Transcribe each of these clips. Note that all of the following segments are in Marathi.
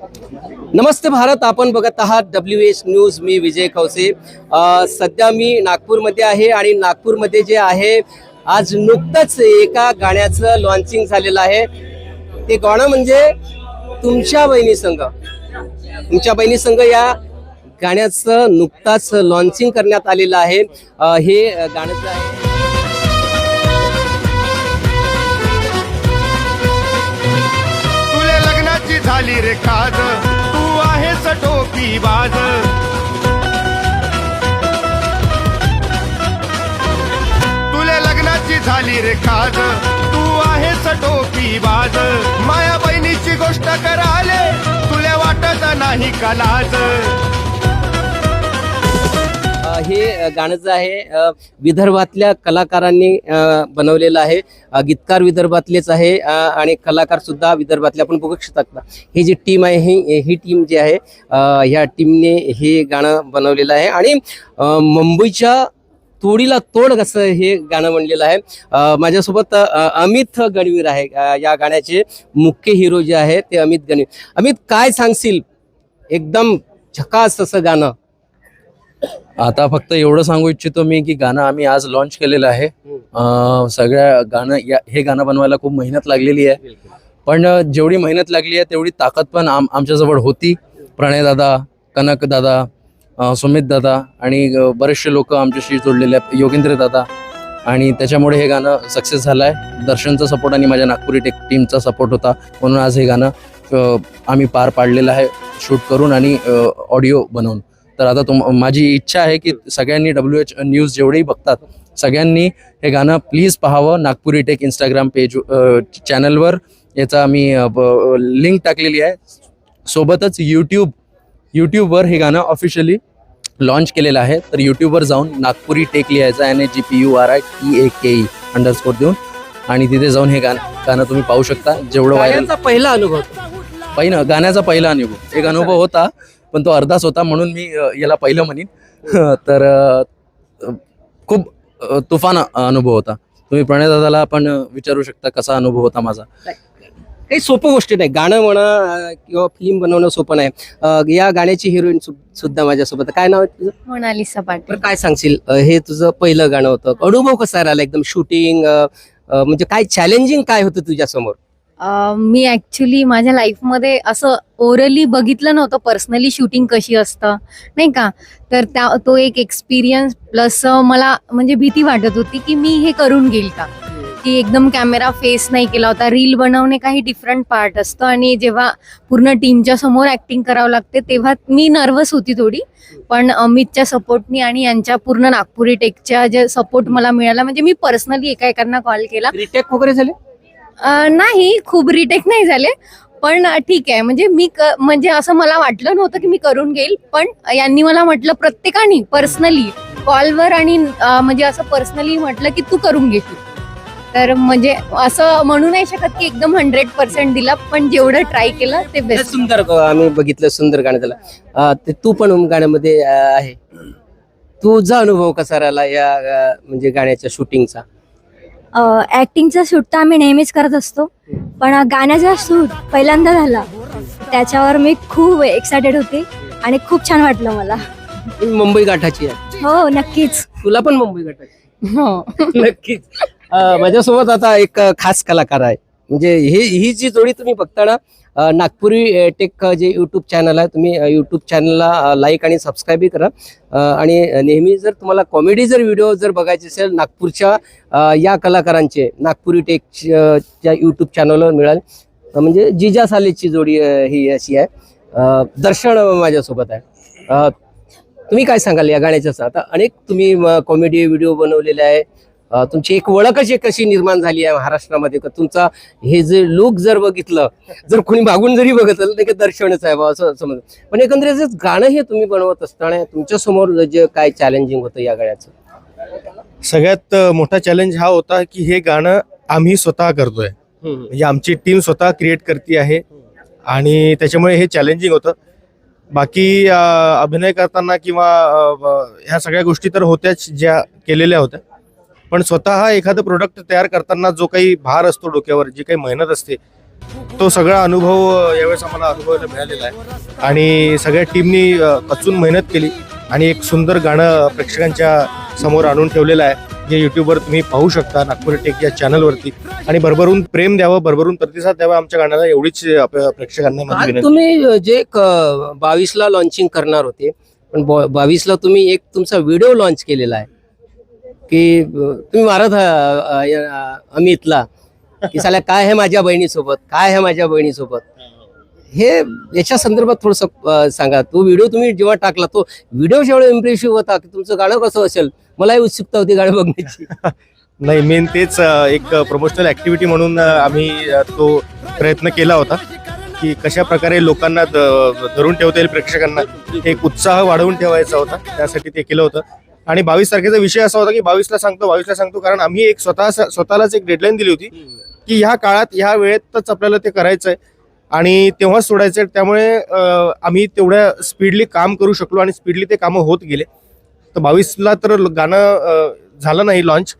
नमस्ते भारत आपण बघत आहात डब्ल्यू एच न्यूज मी विजय खवसे. सध्या मी नागपूरमध्ये आहे आणि नागपूरमध्ये जे आहे आज नुकतंच एका गाण्याचं लॉन्चिंग झालेलं आहे. ते गाणं म्हणजे तुमच्या बहिणी संघ. तुमच्या बहिणी संघ या गाण्याचं नुकताच लॉन्चिंग करण्यात आलेलं आहे. हे गाणं जे आहे झाली रे खाज तू आहेस टोपी बाज. तुले लग्नाची झाली रे खाज तू आहेस टोपी बाज. माया बहिणीची गोष्ट कराले तुला वाटत नाही का हे गाणं जे आहे विदर्भातल्या कलाकारांनी बनवलेलं आहे. गीतकार विदर्भातलेच आहे आणि कलाकार सुद्धा विदर्भातले. आपण बघू शकता ही जी टीम आहे ही ही टीम जी आहे ह्या टीमने हे गाणं बनवलेलं आहे. आणि मुंबईच्या तोडीला तोड असं हे गाणं म्हणलेलं आहे. माझ्यासोबत अमित गणवीर आहे या गाण्याचे मुख्य हिरो जे आहे ते अमित गणवीर. अमित काय सांगशील? एकदम झकास असं गाणं. आता फक्त एवढं सांगू इच्छितो मी की गाणं आम्ही आज लॉन्च केलेलं आहे. सगळ्या गाणं या हे गाणं बनवायला खूप मेहनत लागलेली आहे. पण जेवढी मेहनत लागली आहे तेवढी ताकद पण आम आमच्याजवळ होती. प्रणय दादा कनक दादा सुमित दादा आणि बरेचसे लोक आमच्याशी जोडलेले आहेत. योगेंद्र दादा. आणि त्याच्यामुळे हे गाणं सक्सेस झालं आहे दर्शनचा सपोर्ट आणि माझ्या नागपुरी टेक टीमचा सपोर्ट होता. म्हणून आज हे गाणं आम्ही पार पाडलेलं आहे. शूट करून आणि ऑडिओ बनवून. तर आता तुम माझी इच्छा आहे की सगळ्यांनी डब्ल्यू एच न्यूज जेवढेही बघतात सगळ्यांनी हे गाणं प्लीज पाहावं. नागपुरी टेक इंस्टाग्राम पेज चॅनलवर याचा मी लिंक टाकलेली आहे. सोबतच यूट्यूब यूट्यूबवर हे गाणं ऑफिशियली लॉन्च केलेलं आहे. तर यूट्यूबवर जाऊन नागपुरी टेक लिहायचं N A G P U R I T A K E underscore देऊन. आणि तिथे जाऊन हे गाणं गाणं तुम्ही पाहू शकता. जेवढं व्हायरल पहिला अनुभव. पहिलं गाण्याचा पहिला अनुभव. एक अनुभव होता. पण तो अर्धाच होता म्हणून मी याला पहिलं म्हणीन. तर खूप तुफान अनुभव होता. तुम्ही प्रणय दादाला पण विचारू शकता कसा अनुभव होता माझा. काही सोपं गोष्टी नाही. गाणं म्हणा किंवा फिल्म बनवणं सोपं नाही. या गाण्याची हिरोईन सुद्धा माझ्यासोबत. काय नाव आहे तुझं? मोनालिसा पाटील. बरं काय सांगशील? हे तुझं पहिलं गाणं होतं. अनुभव कसा राहिला एकदम शूटिंग म्हणजे काय चॅलेंजिंग काय होतं तुझ्या समोर अं, मी ॲक्च्युली माझ्या लाईफमध्ये असं ओरली बघितलं नव्हतं. पर्सनली शूटिंग कशी असतं नाही का? तर त्या तो एक एक्सपिरियन्स प्लस मला म्हणजे भीती वाटत होती की मी हे करून घेईल का? की एकदम कॅमेरा फेस नाही केला होता. रील बनवणे काही डिफरंट पार्ट असतं आणि जेव्हा पूर्ण टीमच्या समोर ऍक्टिंग करावं लागते तेव्हा मी नर्वस होती थोडी. पण अमितच्या सपोर्टनी आणि यांच्या पूर्ण नागपुरी टेकच्या जे सपोर्ट मला मिळाला म्हणजे मी पर्सनली एका एकांना कॉल केला. रिटेक वगैरे झाले? नाही खूप रिटेक नाही झाले. पण ठीक आहे. म्हणजे मी क- म्हणजे असं मला वाटलं नव्हतं की मी करून घेईल पण यांनी मला म्हटलं प्रत्येकाने पर्सनली कॉलवर आणि म्हणजे असं पर्सनली म्हटलं की तू करून घेशील. तर म्हणजे असं म्हणू नाही शकत की एकदम हंड्रेड पर्सेंट दिला पण जेवढं ट्राय केलं ते बेस्ट सुंदर ग- आम्ही बघितलं सुंदर गाणं त्याला. अं, ते तू पण गाण्यामध्ये अं, आहे. तुझा अनुभव कसा राहिला या अं, म्हणजे गाण्याच्या शूटिंगचा ऍक्टिंगचा शूट तर आम्ही नेहमीच करत असतो. पण गाण्याचा शूट पहिल्यांदा झाला त्याच्यावर मी खूप एक्सायटेड होते आणि खूप छान वाटलं मला. मी मुंबई गाठाची आहे. हो नक्कीच. तुला पण मुंबई गाठाची हो. नक्कीच. अं, माझ्यासोबत आता एक अं, खास कलाकार आहे. म्हणजे ही ही जी जोडी तुम्ही बघता ना नागपुरी टेक जे यूट्यूब चॅनल आहे तुम्ही यूट्यूब चॅनलला लाईक आणि सबस्क्राईबही करा. आणि नेहमी जर तुम्हाला कॉमेडी जर व्हिडिओ जर बघायचे असेल नागपूरच्या या कलाकारांचे नागपुरी टेक च्या यूट्यूब चॅनलवर मिळाल. म्हणजे जिजा सालेची जोडी ही अशी आहे. दर्शन माझ्यासोबत आहे. तुम्ही काय सांगाल या गाण्याच्या आता अनेक तुम्ही कॉमेडी व्हिडिओ बनवलेले आहे. तुमची एक ओळखच एक कशी निर्माण झाली आहे महाराष्ट्रामध्ये. का तुमचा हे जे लुक जर बघितलं जर कोणी मागून जरी बघितलं तर ते दर्शनच आहे बा असं समज पण एकंदरीत गाणं हे तुम्ही बनवत असताना तुमच्यासमोर जे काय चॅलेंजिंग होतं या गाण्याचं? सगळ्यात मोठा चॅलेंज हा होता की हे गाणं आम्ही स्वतः करतोय. म्हणजे आमची टीम स्वतः क्रिएट करते आहे. आणि त्याच्यामुळे हे चॅलेंजिंग होतं. बाकी अभिनय करताना किंवा ह्या सगळ्या गोष्टी तर होत्याच ज्या केलेल्या होत्या. पण स्वतः एखादं प्रोडक्ट तयार करताना जो काही भार असतो डोक्यावर जी काही मेहनत असते तो सगळा अनुभव यावेळेस आम्हाला अनुभवायला मिळालेला आहे. आणि सगळ्या टीमनी अचून मेहनत केली आणि एक सुंदर गाणं प्रेक्षकांच्या समोर आणून ठेवलेलं आहे. जे युट्यूबवर तुम्ही पाहू शकता नागपूर टेक या चॅनलवरती आणि भरभरून प्रेम द्यावं भरभरून प्रतिसाद द्यावा आमच्या गाण्याला एवढीच प्रेक्षकांना तुम्ही जे बावीसला लॉन्चिंग करणार होते पण बावीसला तुम्ही एक तुमचा व्हिडिओ लॉन्च केलेला आहे. की तुम्ही मारत अमितला की साल्या काय आहे माझ्या बहिणीसोबत? काय आहे माझ्या बहिणीसोबत? हे याच्या संदर्भात थोडस सांगा. तो व्हिडिओ तुम्ही जेव्हा टाकला तो व्हिडिओ जेवढा इम्प्रेसिव्ह होता की तुमचं गाणं कसं असेल? मलाही उत्सुकता होती गाणं बघण्याची. नाही मेन तेच एक प्रमोशनल ऍक्टिव्हिटी म्हणून आम्ही तो प्रयत्न केला होता की कशा प्रकारे लोकांना धरून ठेवता येईल प्रेक्षकांना. एक उत्साह वाढवून ठेवायचा होता त्यासाठी ते केलं होतं. आणि बावीस तारखेचा विषय असा होता की बावीसला सांगतो बावीसला सांगतो. कारण आम्ही एक स्वतः स्वतःलाच एक डेडलाईन दिली होती की ह्या काळात ह्या वेळेतच आपल्याला ते करायचं आहे आणि तेव्हाच सोडायचं आहे त्यामुळे आम्ही तेवढ्या स्पीडली काम करू शकलो आणि स्पीडली ते कामं होत गेले. तर बावीसला तर गाणं झालं नाही लॉन्च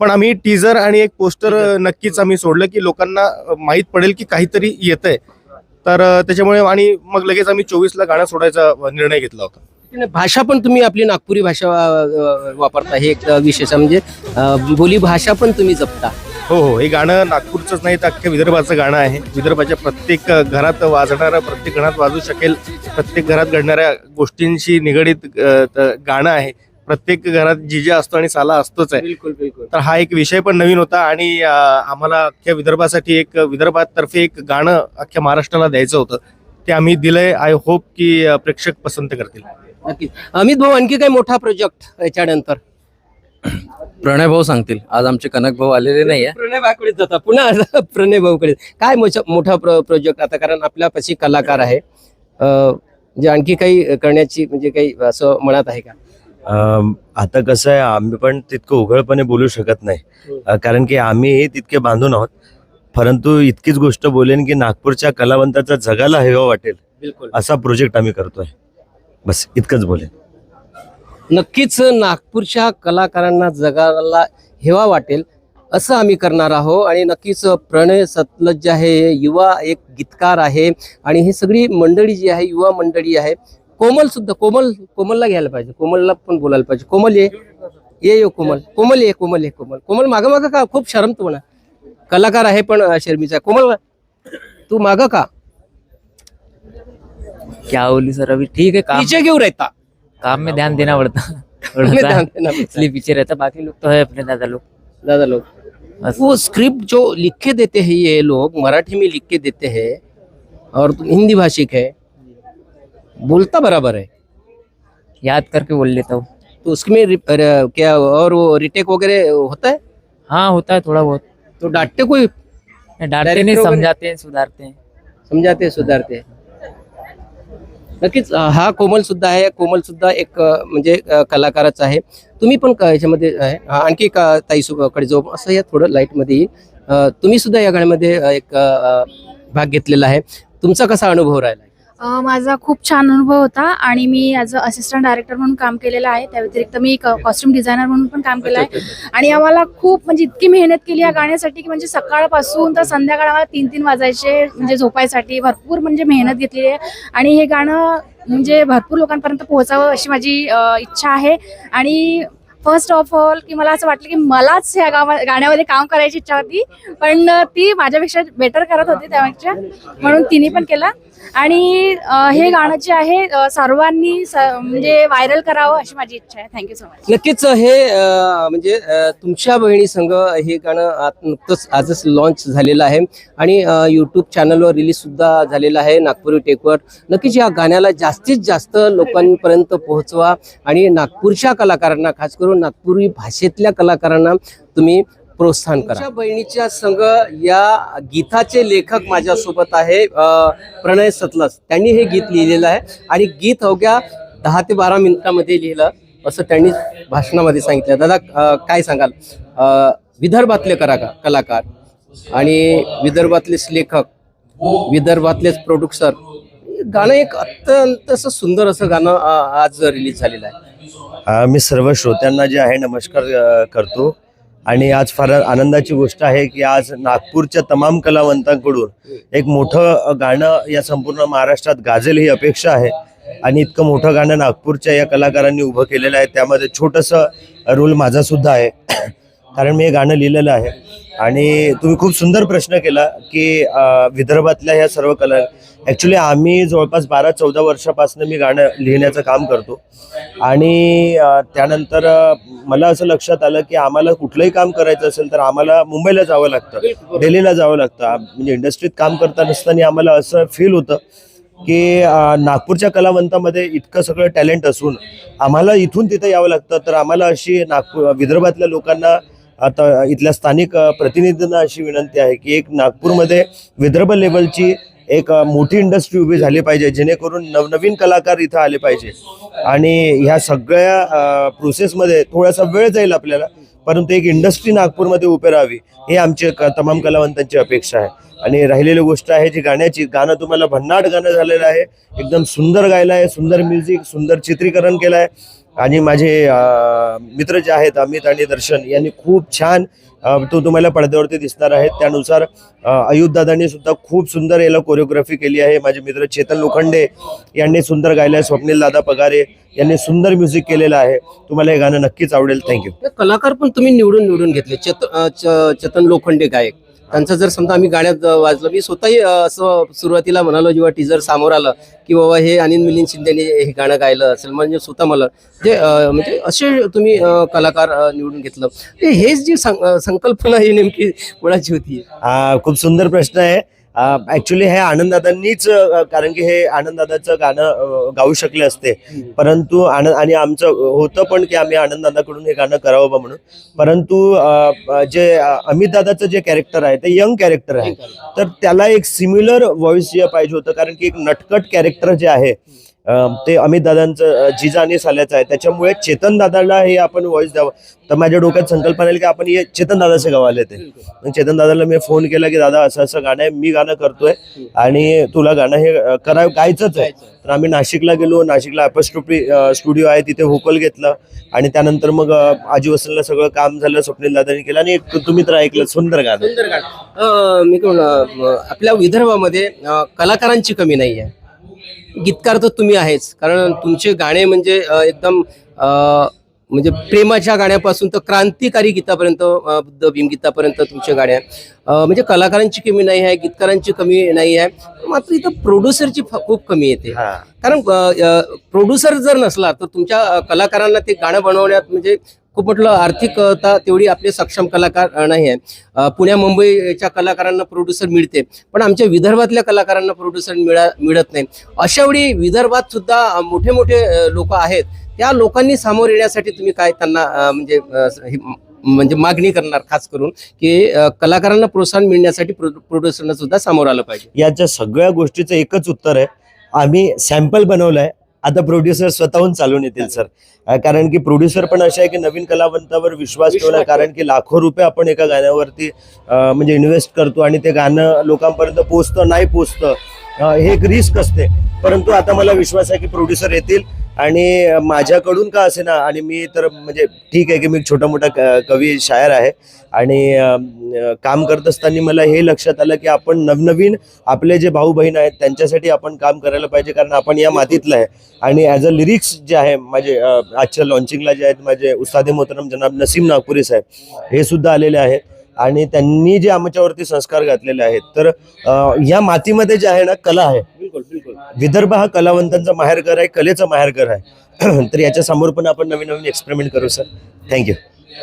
पण आम्ही टीजर आणि एक पोस्टर नक्कीच आम्ही सोडलं की लोकांना माहीत पडेल की काहीतरी येत आहे तर त्याच्यामुळे आणि मग लगेच आम्ही चोवीसला गाणं सोडायचा निर्णय घेतला होता. भाषा पण तुम्ही आपली नागपुरी भाषा अ, वापरता. हे एक विशेष आहे. म्हणजे अ, बोली भाषा पण तुम्ही जपता. हो हो. हे गाणं नागपूरचंच नाही तर अख्ख्या विदर्भाचं गाणं आहे. विदर्भाच्या प्रत्येक घरात वाजणारं प्रत्येक घरात वाजू शकेल प्रत्येक घरात घडणाऱ्या गोष्टींशी निगडीत अ, त- गाणं आहे. प्रत्येक घरात जिजा असतो आणि साला असतोच आहे. बिलकुल बिलकुल. तर हा एक विषय पण नवीन होता आणि अ, आम्हाला अख्ख्या विदर्भासाठी एक विदर्भातर्फे एक गाणं अख्ख्या महाराष्ट्राला द्यायचं होतं. ते आम्ही दिलंय. आय होप की अ, प्रेक्षक पसंत करतील. नक्कीच. अमित भाऊ आणखी काही मोठा प्रोजेक्ट याच्यानंतर? प्रणय भाऊ सांगतील. आज आमचे कनक भाऊ आलेले नाहीये. प्रणय भाऊकडे जाता पुन्हा आता प्रणय भाऊकडे काय मोठा मोठा प्रोजेक्ट आता? कारण आपल्यापाशी कलाकार आहे. अं, जे आणखी काही करण्याची म्हणजे काही असं मनात आहे का? अम, आता कसं आहे आम्ही पण तितकं उघडपणे बोलू शकत नाही. अ, कारण की आम्ही तितके बांधून आहोत. परंतु इतकीच गोष्ट बोलेन की नागपूरच्या कलावंताचा जगाला हेवा वाटेल बिलकुल. असा प्रोजेक्ट आम्ही करतोय. बस इतकंच बोले नक्कीच नागपूरच्या कलाकारांना जगाला हेवा वाटेल असं आम्ही करणार आहोत. आणि नक्कीच प्रणय सतलज जे आहे युवा एक गीतकार आहे. आणि ही सगळी मंडळी जी आहे युवा मंडळी आहे कोमल सुद्धा कोमल कोमलला घ्यायला पाहिजे. कोमलला पण बोलायला पाहिजे. कोमल ये. ये यो कोमल. कोमल ये कोमल ये कोमल. कोमल मागं मागं का? खूप शरमतो म्हणा. कलाकार आहे पण शर्मीचा. कोमल तू मागं का? क्या बोली सर अभी? ठीक है काम पीछे क्यों रहता? काम में ध्यान देना पड़ता। है। है। इसलिए पीछे रहता बाकी लोग तो है अपने दादा लोग। दादा लोग। वो स्क्रिप्ट जो लिख के देते हैं ये लोग मराठी में लिख के देते हैं और तुम हिंदी भाषिक है बोलता बराबर है। याद करके बोल लेता हूँ। तो उसमें क्या और वो रिटेक वगैरह होता है? हाँ होता है थोड़ा बहुत। तो डांटते कोई डांटते नहीं समझाते हैं सुधारते हैं। समजाते सुधारते नक्कीच हा कोमल सुद्धा आहे. कोमल सुद्धा एक म्हणजे कलाकारच आहे. तुम्ही पण क- याच्यामध्ये आहे आणखी का अं, ताई असं या थोडं लाईटमध्ये येईल. तुम्ही सुद्धा या गाण्यामध्ये एक भाग घेतलेला आहे. तुमचा कसा अनुभव राहिला? माझा खूप छान अनुभव होता आणि मी ॲज अ असिस्टंट डायरेक्टर म्हणून काम केलेलं आहे. त्या व्यतिरिक्त मी कॉस्ट्युम डिझायनर म्हणून पण काम केलं आहे. आणि आम्हाला खूप म्हणजे इतकी मेहनत केली या गाण्यासाठी की म्हणजे सकाळपासून तर संध्याकाळ आम्हाला तीन तीन वाजायचे म्हणजे झोपायसाठी भरपूर म्हणजे मेहनत घेतलेली आहे. आणि हे गाणं म्हणजे भरपूर लोकांपर्यंत पोहोचावं अशी माझी इच्छा आहे. आणि फर्स्ट ऑफ ऑल की मला असं वाटलं की मलाच ह्या गावा गाण्यामध्ये काम करायची इच्छा होती. पण ती माझ्यापेक्षा बेटर करत होती त्यापेक्षा. म्हणून तिने पण केलं. आणि हे गाणं जे आहे सर्वांनी म्हणजे व्हायरल करावं अशी माझी इच्छा आहे. थँक्यू सो मच नक्कीच हे म्हणजे तुमच्या बहिणी संघ हे गाणं नुकतंच आजच लॉन्च झालेलं आहे. आणि यूट्यूब चॅनलवर रिलीज सुद्धा झालेलं आहे नागपुरी टेकवर नक्कीच या गाण्याला जास्तीत जास्त लोकांपर्यंत पोहोचवा. आणि नागपूरच्या कलाकारांना खास करून नागपुरी भाषेतल्या कलाकारांना तुम्ही प्रोत्साहन करा. बहिणीच्या संघ या गीताचे लेखक माझ्यासोबत आहे प्रणय सतलस त्यांनी हे गीत लिहिलेलं आहे आणि गीत अवघ्या दहा ते बारा मिनिटामध्ये लिहिलं असं त्यांनी भाषणामध्ये सांगितलं. दादा काय सांगाल? विदर्भातले करा कलाकार आणि विदर्भातलेच लेखक विदर्भातलेच प्रोड्युसर गाणं एक अत्यंत असं सुंदर असं गाणं आज रिलीज झालेलं आहे. मी सर्व श्रोत्यांना जे आहे नमस्कार करतो. आणि आज फार आनंदाची गोष्ट आहे की आज नागपूरच्या तमाम कलावंतांकडून एक मोठं गाणं या संपूर्ण महाराष्ट्रात गाजेल ही अपेक्षा आहे. आणि इतकं मोठं गाणं नागपूरच्या या कलाकारांनी उभं केलेलं आहे. त्यामध्ये छोटंसं रोल माझा सुद्धा आहे. कारण मी हे गाणं लिहिलेलं आहे. आणि तुम्ही खूप सुंदर प्रश्न केला की विदर्भातल्या ह्या सर्व कला ॲक्च्युली आम्ही जवळपास बारा चौदा वर्षापासून मी गाणं लिहिण्याचं काम करतो. आणि त्यानंतर मला असं लक्षात आलं की आम्हाला कुठलंही काम करायचं असेल तर आम्हाला मुंबईला जावं लागतं दिल्लीला जावं लागतं. म्हणजे इंडस्ट्रीत काम करता नसताना आम्हाला असं फील होतं की नागपूरच्या कलावंतामध्ये इतकं सगळं टॅलेंट असून आम्हाला इथून तिथं यावं लागतं. तर आम्हाला अशी नागपूर विदर्भातल्या लोकांना आता इथल्या स्थानिक प्रतिनिधींना अशी विनंती आहे की एक नागपूरमध्ये विदर्भ लेवलची एक मोठी इंडस्ट्री उभी झाली पाहिजे जेणेकरून नवनवीन कलाकार इथं आले पाहिजे. आणि ह्या सगळ्या प्रोसेसमध्ये थोडासा वेळ जाईल आपल्याला परंतु एक इंडस्ट्री नागपूरमध्ये उभी राहावी हे आमचे तमाम कलावंतांची अपेक्षा आहे. आणि राहिलेली गोष्ट आहे जी गाण्याची गाणं तुम्हाला भन्नाट गाणं झालेलं आहे एकदम सुंदर गायलं आहे सुंदर म्युझिक सुंदर चित्रीकरण केलं आहे. आणि माझे मित्र जे आहेत अमित आणि दर्शन यांनी खूप छान तो तुम्हाला पडद्यावरती दिसणार आहे. त्यानुसार अयुधदादांनी सुद्धा खूप सुंदर याला कोरिओग्राफी केली आहे. माझे मित्र चेतन लोखंडे यांनी सुंदर गायलं आहे स्वप्नील दादा पगारे यांनी सुंदर म्युझिक केलेलं आहे. तुम्हाला हे गाणं नक्कीच आवडेल. थँक्यू कलाकार पण तुम्ही निवडून निवडून घेतले च- चेतन लोखंडे गायक. त्यांचं जर समजा आम्ही गाण्यात वाजलं मी स्वतःही असं सुरुवातीला म्हणालो जेव्हा टीजर समोर आलं की बाबा हे अनिल मिलिंद शिंदेने हे गाणं गायलं असेल म्हणजे स्वतः मला जे म्हणजे असे तुम्ही कलाकार निवडून घेतलं. ते हेच जी सं- संकल्पना ही नेमकी कोणाची होती. हा खूप सुंदर प्रश्न आहे. ऍक्च्युली हे आनंददादांनीच कारण की हे आनंददादाचं गाणं गाऊ शकले असते. परंतु आनंद आणि आमचं होतं पण की आम्ही आनंददादाकडून हे गाणं करावं बा म्हणून. परंतु जे अमित दादाचं जे कॅरेक्टर आहे ते यंग कॅरेक्टर आहे. तर त्याला एक सिमिलर व्हॉइस जे पाहिजे होतं कारण की एक नटकट कॅरेक्टर जे आहे ते अमित दादांचं जिजा आणि साल्याचं आहे. त्याच्यामुळे चेतन दादाला हे आपण व्हॉइस द्यावं. तर माझ्या डोक्यात संकल्पना आली की आपण हे चेतन दादाचे गावाले ते मग चेतन दादाला मी फोन केला की दादा असं असं गाणं आहे मी गाणं करतोय आणि तुला गाणं हे करा गायचंच आहे. तर आम्ही नाशिकला गेलो. नाशिकला अपस्टोपी स्टुडिओ आहे तिथे व्होकल घेतलं. आणि त्यानंतर मग आजी वसंतला सगळं काम झालं स्वप्नील दादांनी केलं. आणि तुम्ही तर ऐकलं सुंदर गाणं. सुंदर गाणं. मी आपल्या विदर्भामध्ये कलाकारांची कमी नाही आहे गीतकार तर तुम्ही आहेच. कारण तुमचे गाणे म्हणजे एकदम म्हणजे प्रेमाच्या गाण्यापासून तर क्रांतिकारी गीतापर्यंत बुद्ध भीमगीतापर्यंत तुमचे गाणे म्हणजे कलाकारांची कमी नाही आहे गीतकारांची कमी नाही आहे. मात्र इथं प्रोड्युसरची खूप कमी येते. कारण प्रोड्युसर जर नसला तर तुमच्या कलाकारांना ते गाणं बनवण्यात म्हणजे खूप म्हटलं आर्थिकता तेवढी आपले सक्षम कलाकार नाही आहे. पुण्या मुंबईच्या कलाकारांना प्रोड्युसर मिळते पण आमच्या विदर्भातल्या कलाकारांना प्रोड्युसर मिळा मिळत नाही. अशा वेळी विदर्भात सुद्धा मोठे मोठे लोक आहेत. त्या लोकांनी सामोर येण्यासाठी तुम्ही काय त्यांना म्हणजे हे म्हणजे मागणी करणार खास करून की कलाकारांना प्रोत्साहन मिळण्यासाठी प्रोड्युसरना सुद्धा सामोर आलं पाहिजे? याच्या सगळ्या गोष्टीचं एकच उत्तर आहे. आम्ही सॅम्पल बनवलं आहे आता प्रोड्युसर स्वतःहून चालून येतील सर कारण की प्रोड्युसर पण असे आहे की नवीन कलावंतावर विश्वास ठेवला कारण की लाखो रुपये आपण एका गाण्यावरती म्हणजे इन्व्हेस्ट करतो आणि ते गाणं लोकांपर्यंत पोचतं नाही पोचतं हे एक रिस्क असते. परंतु आता मला विश्वास आहे की प्रोड्युसर येतील आणि माझ्याकडून का असे ना आणि मी तर म्हणजे ठीक आहे की मी छोटा मोठा क- कवी शायर आहे. आणि काम करत असताना मला हे लक्षात आलं की आपण नवनवीन आपले जे भाऊ बहीण आहेत त्यांच्यासाठी आपण काम करायला पाहिजे कारण आपण या मातीतलं आहे. आणि ॲज अ लिरिक्स जे आहे माझे आजच्या लॉन्चिंगला जे आहेत माझे उस्तादे मोहतरम जनाब नसीम नागपुरी साहेब हे सुद्धा आलेले आहेत आणि त्यांनी जे आमच्यावरती संस्कार घातलेले आहेत तर या मातीमध्ये जे आहे ना कला आहे. बिलकुल बिलकुल. विदर्भ हा कलावंतांचा माहेरघर आहे कलेचा माहेरघर आहे. तर याच्या समोर पण आपण नवीन नवीन एक्सपेरिमेंट करू सर थँक्यू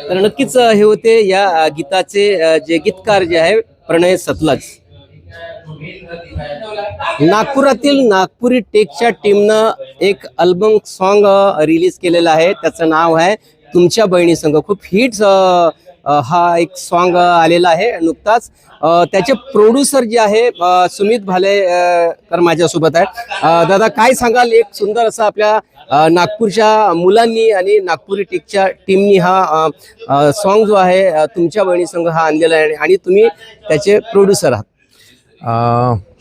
तर नक्कीच हे होते या गीताचे जे गीतकार जे आहे प्रणय सतलाज. नागपुरातील नागपुरी टेकच्या टीमनं एक अल्बम सॉन्ग रिलीज केलेलं आहे. त्याचं नाव आहे तुमच्या बहिणी संघ खूप हिट हा एक सॉन्ग आलेला आहे नुकताच. त्याचे प्रोड्युसर जे आहे सुमित भाले तर माझ्यासोबत आहे दादा काय सांगाल? एक सुंदर असं आपल्या नागपूरच्या मुलांनी आणि नागपुरी टेकच्या टीमनी हा सॉन्ग जो आहे तुमच्या बहिणी संघ हा आणलेला आहे आणि तुम्ही त्याचे प्रोड्युसर आहात.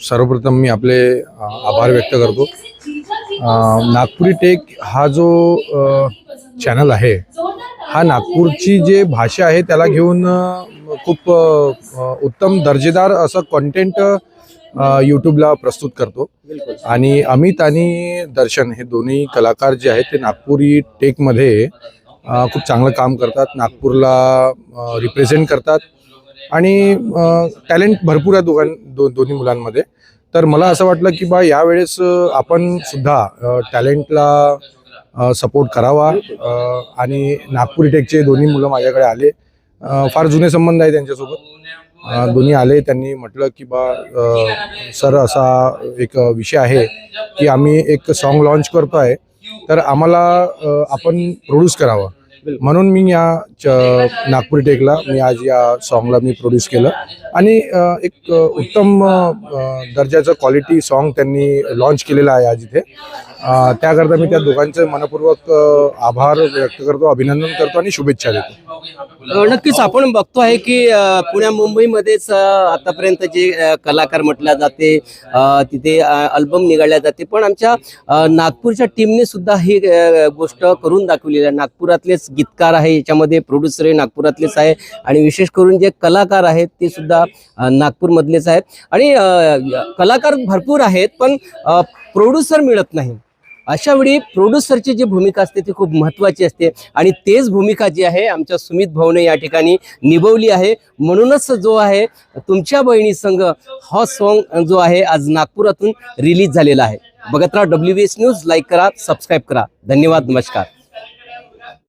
सर्वप्रथम मी आपले आभार व्यक्त करतो. नागपुरी टेक हा जो चॅनल आहे. हा नागपूरची जे भाषा आहे त्याला घेऊन खूप उत्तम दर्जेदार असं कॉन्टेंट यूट्यूबला प्रस्तुत करतो. आणि अमित आणि दर्शन हे दोन्ही कलाकार जे आहेत ते नागपुरी टेकमध्ये खूप चांगलं काम करतात. नागपूरला रिप्रेझेंट करतात. आणि टॅलेंट भरपूर आहे दोघां दो दोन्ही मुलांमध्ये. तर मला असं वाटलं की बा यावेळेस आपण सुद्धा टॅलेंटला सपोर्ट करावा. आणि नागपूर टेकचे दोन्ही मुलं माझ्याकडे आले फार जुने संबंध आहे त्यांच्यासोबत. दोन्ही आले त्यांनी म्हटलं की बा सर असा एक विषय आहे की आम्ही एक सॉन्ग लॉन्च करतो आहे तर आम्हाला आपण प्रोड्यूस करावं. म्हणून मी या च- नागपुरी टेकला. मी आज या सॉन्गला मी प्रोड्यूस केलं. आणि एक उत्तम दर्जाचं क्वालिटी सॉन्ग त्यांनी लॉन्च केलेलं आहे आज इथे. त्याकरता मी त्या दोघांचे मनपूर्वक आभार व्यक्त करतो अभिनंदन करतो आणि शुभेच्छा देतो. नक्कीच आपण बघतो आहे की पुण्या मुंबईमध्येच आतापर्यंत जे कलाकार म्हटल्या जाते तिथे अल्बम निघाल्या जाते. पण आमच्या नागपूरच्या टीमने सुद्धा ही गोष्ट करून दाखवलेली आहे. नागपुरातलेच गीतकार आहे याच्यामध्ये प्रोड्युसर हे नागपुरातलेच आहे आणि विशेष करून जे कलाकार आहेत ते सुद्धा नागपूरमधलेच आहेत. आणि कलाकार भरपूर आहेत पण प्रोड्युसर मिळत नाही. अशा वेळी प्रोड्युसरची जी भूमिका असते ती खूप महत्त्वाची असते. आणि तेच भूमिका जी आहे आमच्या सुमित भाऊने या ठिकाणी निभवली आहे. म्हणूनच जो आहे तुमच्या बहिणी संघ हा सॉन्ग जो आहे आज नागपुरातून रिलीज झालेला आहे. बघत राहा W B S news like करा सबस्क्राईब करा. धन्यवाद नमस्कार.